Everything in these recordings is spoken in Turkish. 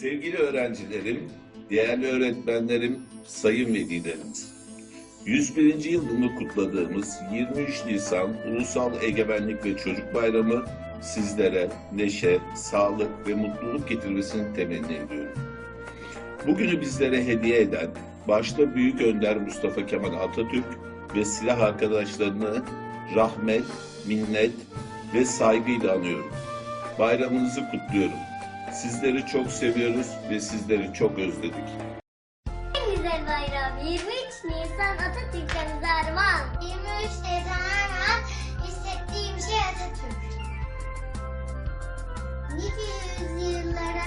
Sevgili öğrencilerim, değerli öğretmenlerim, sayın velilerimiz. 101. yılını kutladığımız 23 Nisan Ulusal Egemenlik ve Çocuk Bayramı sizlere neşe, sağlık ve mutluluk getirmesini temenni ediyorum. Bugünü bizlere hediye eden başta Büyük Önder Mustafa Kemal Atatürk ve silah arkadaşlarını rahmet, minnet ve saygıyla anıyorum. Bayramınızı kutluyorum. Sizleri çok seviyoruz ve sizleri çok özledik. En güzel bayram 23 Nisan Atatürk'e armağan. 23 Nisan armağan hissettiğim şey Atatürk. Nice yüzyıllara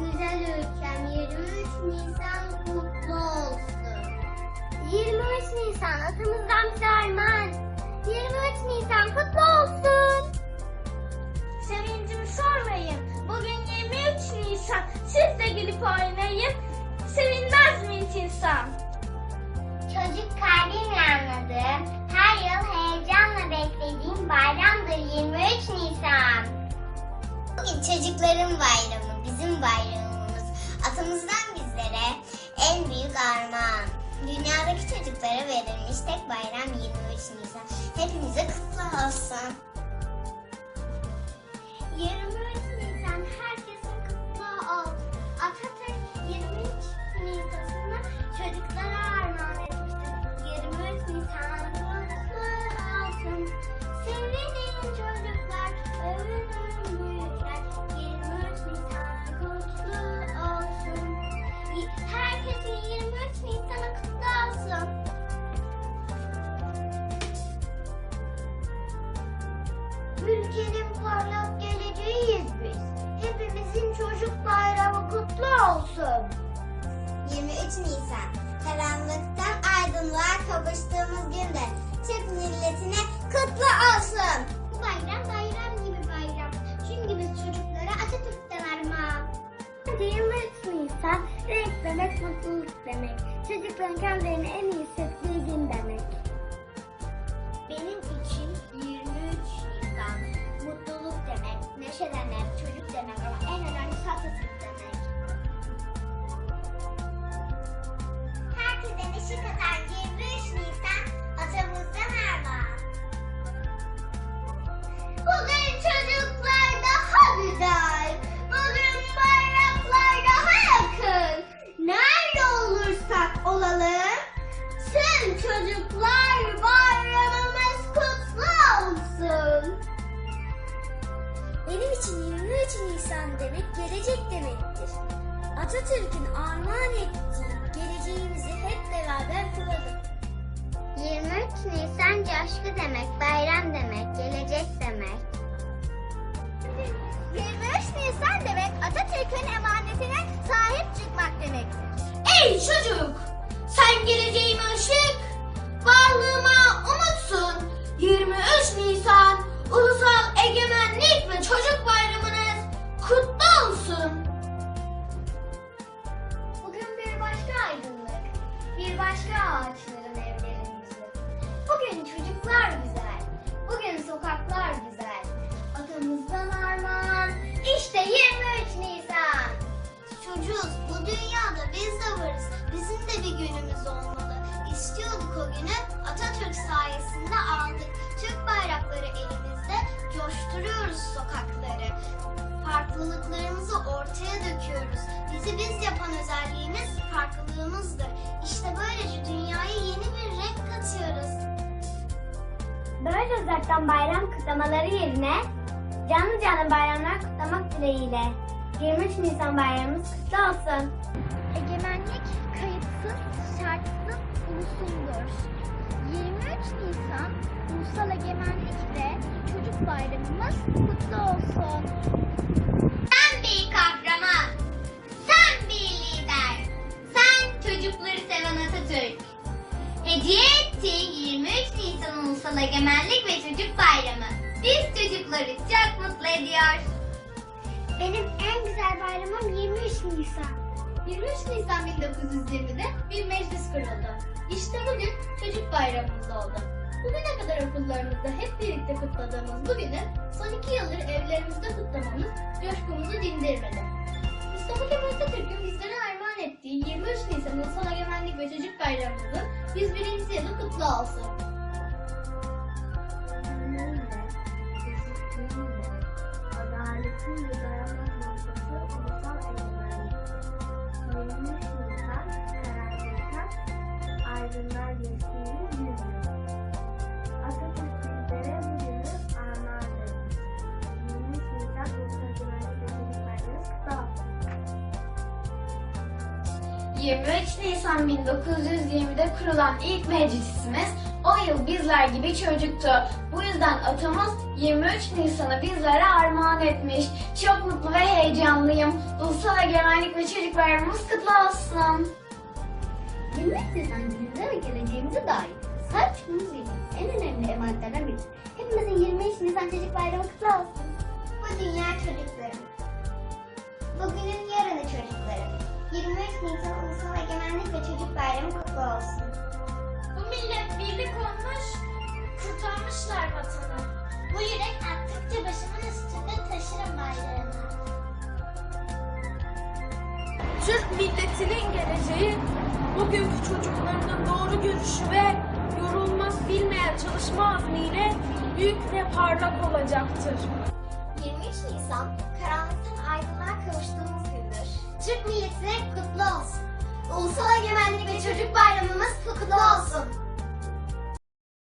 güzel ülkem 23 Nisan kutlu olsun. 23 Nisan atamızdan bize armağan. 23 Nisan kutlu olsun. Sevincimi sormayın. Bugün 23 Nisan. Siz de gelip oynayın. Sevinmez mi hiç insan? Çocuk kalbimle anladığım, her yıl heyecanla beklediğim bayramdır 23 Nisan. Bugün çocukların bayramı, bizim bayramımız. Atamızdan bizlere en büyük armağan. Dünyadaki çocuklara verilmiş tek bayram 23 Nisan. Hepimize kutlu olsun. 23 Nisan herkesin kutlu olsun. Atatürk 23 Nisan'ını çocuklara armağan olsun. 23 Nisan, karanlıktan aydınlığa kavuştuğumuz günde çocuklar bayramımız kutlu olsun. Benim için 23 Nisan demek gelecek demektir. Atatürk'ün armağan ettiği geleceğimizi hep beraber kuralım. 23 Nisan coşku demek, bayram demek, gelecek demek. 23 Nisan demek Atatürk'ün emanetine sahip çıkmak demektir. Ey çocuk! Farklılıklarımızı ortaya döküyoruz. Bizi biz yapan özelliğimiz farklılığımızdır. İşte böylece dünyaya yeni bir renk katıyoruz. Böyle uzaktan bayram kutlamaları yerine canlı canlı bayramlar kutlamak dileğiyle. 23 Nisan bayramımız kutlu olsun. Egemenlik kayıtsız, şartsız ulusundur. 23 Nisan Ulusal Egemenlik ve Çocuk Bayramımız kutlu olsun. Sen bir kahraman, sen bir lider, sen çocukları seven Atatürk. Hediye ettiğin 23 Nisan Ulusal Egemenlik ve Çocuk Bayramı biz çocukları çok mutlu ediyor. Benim en güzel bayramım 23 Nisan. 23 Nisan 1920'de bir meclis kuruldu. İşte bugün çocuk bayramımız oldu. Bugüne kadar okullarımızda hep birlikte kutladığımız bu günü son iki yıldır evlerimizde kutlamamız coşkumuzu dindirmedi. Mustafa Kemal Atatürk'ün bizlere armağan ettiği 23 Nisan Ulusal Egemenlik ve Çocuk Bayramımızın 101. yılı kutlu olsun. Aydınlar geçtiğimiz gün. Atatürk bizlere bu günü armağan etmiş. 23 Nisan Ulusal kutlu olsun. 23 Nisan 1920'de kurulan ilk meclisimiz o yıl bizler gibi çocuktu. Bu yüzden atamız 23 Nisan'ı bizlere armağan etmiş. Çok mutlu ve heyecanlıyım. Ulusal Egemenlik ve Çocuk Bayramımız kutlu olsun. 23 Nisan günümüze ve geleceğimize dair sahip çıkmamız gereken en önemli emanetlerden biri. Hepimizin 23 Nisan Çocuk Bayramı kutlu olsun. Bu dünya çocukların. Bugünün yarını çocukların. 23 Nisan Ulusal Egemenlik ve Çocuk Bayramı kutlu olsun. Bu millet birlik olmuş, kurtarmışlar vatanı. Bu yürek attıkça başımın üstünde taşırım bayrağını. Türk milletinin geleceği bugünkü çocuklarının doğru görüşü ve yorulmaz bilmeyen çalışma azmiyle büyük ve parlak olacaktır. 23 Nisan karanlıktan aydınlığa kavuştuğumuz gündür. Türk milletine kutlu olsun. Ulusal Egemenlik ve Çocuk Bayramımız kutlu olsun.